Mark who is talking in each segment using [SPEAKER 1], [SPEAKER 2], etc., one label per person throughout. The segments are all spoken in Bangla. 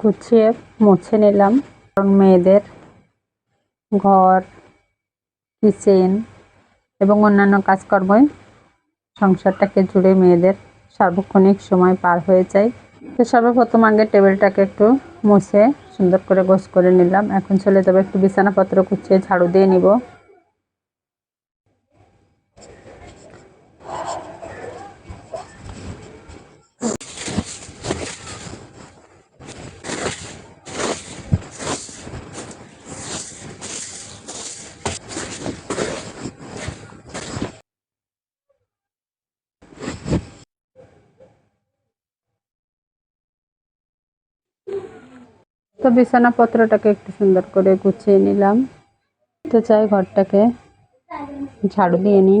[SPEAKER 1] গুছিয়ে মুছে নিলাম। কারণ মেয়েদের ঘর, কিচেন এবং অন্যান্য কাজকর্মই সংসারটাকে জুড়ে মেয়েদের সার্বক্ষণিক সময় পার হয়ে যায়। তো সর্বপ্রথম আগে টেবিলটাকে একটু মুছে সুন্দর করে গোছ করে নিলাম। এখন চলে যাব একটু বিছানাপত্র কুচিয়ে ঝাড়ু দিয়ে নিব। তো বিছানাপত্রটাকে একটু সুন্দর করে গুছিয়ে নিলাম। তো চাই ঘরটাকে ঝাড়ু দিয়ে নিই।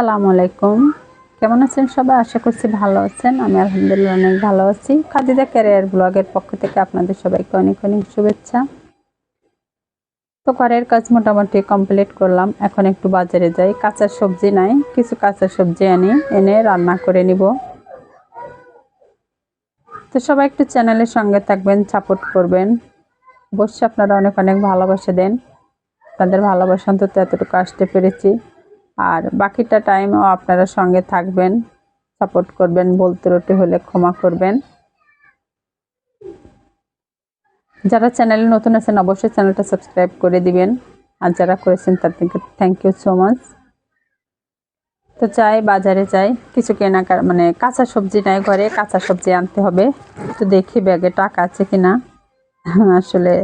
[SPEAKER 1] আসসালামু আলাইকুম। কেমন আছেন সবাই? আশা করছি ভালো আছেন। আমি আলহামদুলিল্লাহ অনেক ভালো আছি। খাদিজা ক্যারিয়ার ব্লগের পক্ষ থেকে আপনাদের সবাইকে অনেক অনেক শুভেচ্ছা। তো ঘরের কাজ মোটামুটি কমপ্লিট করলাম। এখন একটু বাজারে যাই। কাঁচা সবজি নাই। কিছু কাঁচা সবজি আনি, এনে রান্না করে নিব। তো সবাই একটু চ্যানেলের সঙ্গে থাকবেন সাপোর্ট করবেন। অবশ্যই আপনারা অনেক অনেক ভালোবাসা দেন। তাদের ভালোবাসা অন্তত এতটুকু আসতে পেরেছি। আর বাকিটা টাইমও আপনারা সঙ্গে থাকবেন সাপোর্ট করবেন, বলতে রটি হলে ক্ষমা করবেন। যারা চ্যানেলে নতুন আছেন, অবশ্যই চ্যানেলটা সাবস্ক্রাইব করে দিবেন। আর যারা করেছেন তাদেরকে থ্যাংক ইউ সো মাচ তো চাই, বাজারে চাই, কিছু কেনাকাটা মানে কাঁচা সবজি নাই ঘরে, কাঁচা সবজি আনতে হবে। তো দেখি ব্যাগে টাকা আছে কিনা। আসলে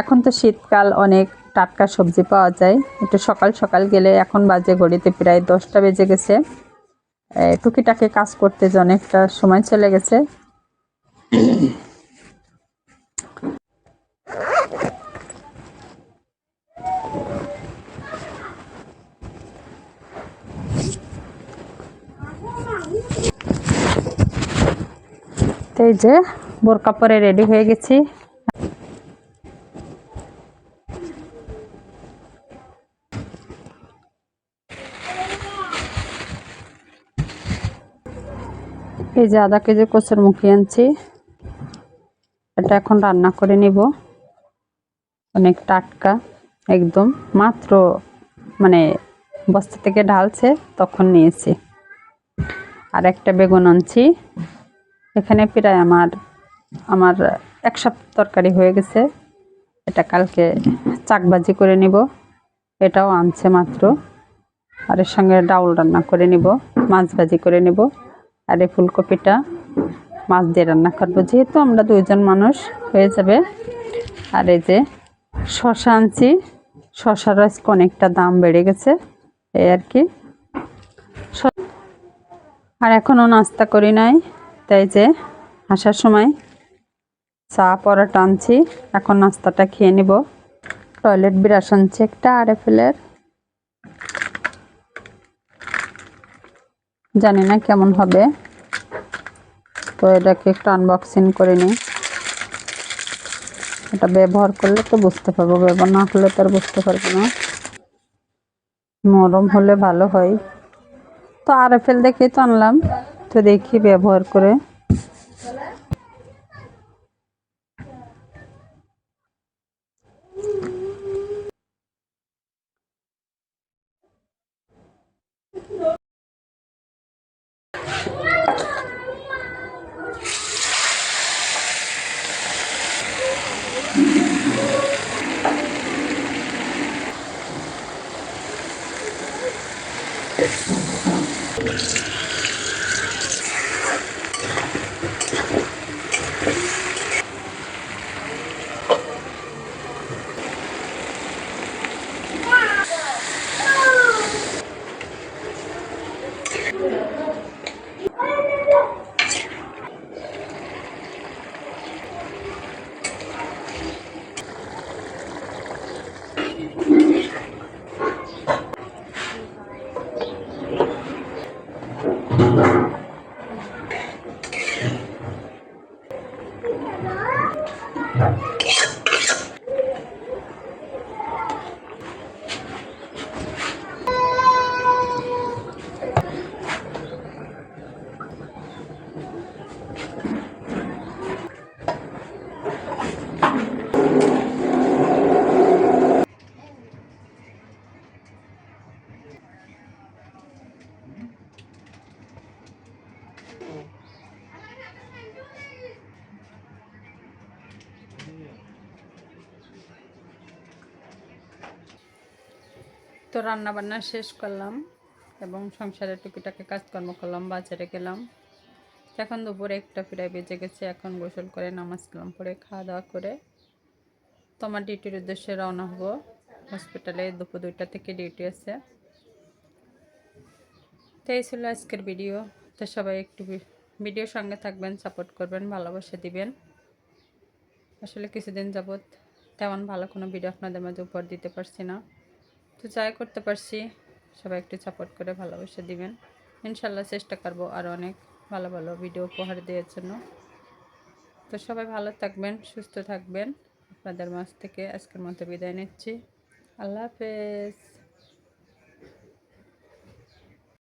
[SPEAKER 1] এখন তো শীতকাল, অনেক টাটকা সবজি পাওয়া যায়। একটু সকাল সকাল গেলে এখন বাজে ঘড়িতে প্রায় দশটা বেজে গেছে। টুকিটাকি কাজ করতে যে অনেকটা সময় চলে গেছে। এই যে বোরকা পরে রেডি হয়ে গেছি। এই যে আধা কেজি কচুর মুখি আনছি। এটা এখন রান্না করে নিব। অনেক টাটকা, একদম। মাত্র মানে বস্তা থেকে ঢালছে, তখন নিয়েছি। আর একটা বেগুন আনছি। এখানে প্রায় আমার আমার এক সপ্তাহ তরকারি হয়ে গেছে। এটা কালকে চাকবাজি করে নিব। এটাও আনছে মাত্র। আর এর সঙ্গে ডাউল রান্না করে নিব, মাছ ভাজি করে নিব। আর এই ফুলকপিটা মাছ দিয়ে রান্না করব। যেহেতু আমরা দুইজন মানুষ হয়ে যাবে। আর এই যে শশা আনছি, শশার আজকে অনেকটা দাম বেড়ে গেছে, এই আর কি। আর এখনও নাস্তা করি নাই, তাই যে আসার সময় চা পরোটা আনছি, এখন নাস্তাটা খেয়ে নিব। টয়লেট ব্রাশ আনছে একটা আর এর জানি না কেমন হবে। তো এটাকে একটু আনবক্সিং করে নিই। এটা ব্যবহার করলে তো বুঝতে পারব, ব্যবহার না করলে তো আর বুঝতে পারব না। নরম হলে ভালো হয়। তো আর এফ এল দেখেই তো আনলাম। তো দেখি ব্যবহার করে। Thank you. তো রান্না বান্না শেষ করলাম এবং সংসারের টুকিটাকে কাজকর্ম করলাম, বাজারে গেলাম। এখন দুপুরে একটা ফিরাই বেজে গেছে, এখন গোসল করে নামাজ কালাম পরে খাওয়া দাওয়া করে তোমার ডিউটির উদ্দেশ্যে রওনা হব। হসপিটালে দুপুর দুইটা থেকে ডিউটি আছে। তো এই ছিল আজকের ভিডিও। তো সবাই একটু ভিডিওর সঙ্গে থাকবেন, সাপোর্ট করবেন, ভালোবাসা দিবেন। আসলে কিছুদিন যাবৎ তেমন ভালো কোনো ভিডিও আপনাদের মাঝে উপহার দিতে পারছি না। তো যাই করতে পারছি। সবাই একটু সাপোর্ট করে ভালোবেসে দিবেন। ইনশাল্লাহ চেষ্টা করব আরও অনেক ভালো ভালো ভিডিও উপহার দেওয়ার জন্য। তো সবাই ভালো থাকবেন, সুস্থ থাকবেন। আপনাদের মাছ থেকে আজকের মতো বিদায় নিচ্ছি। আল্লাহ হাফেজ।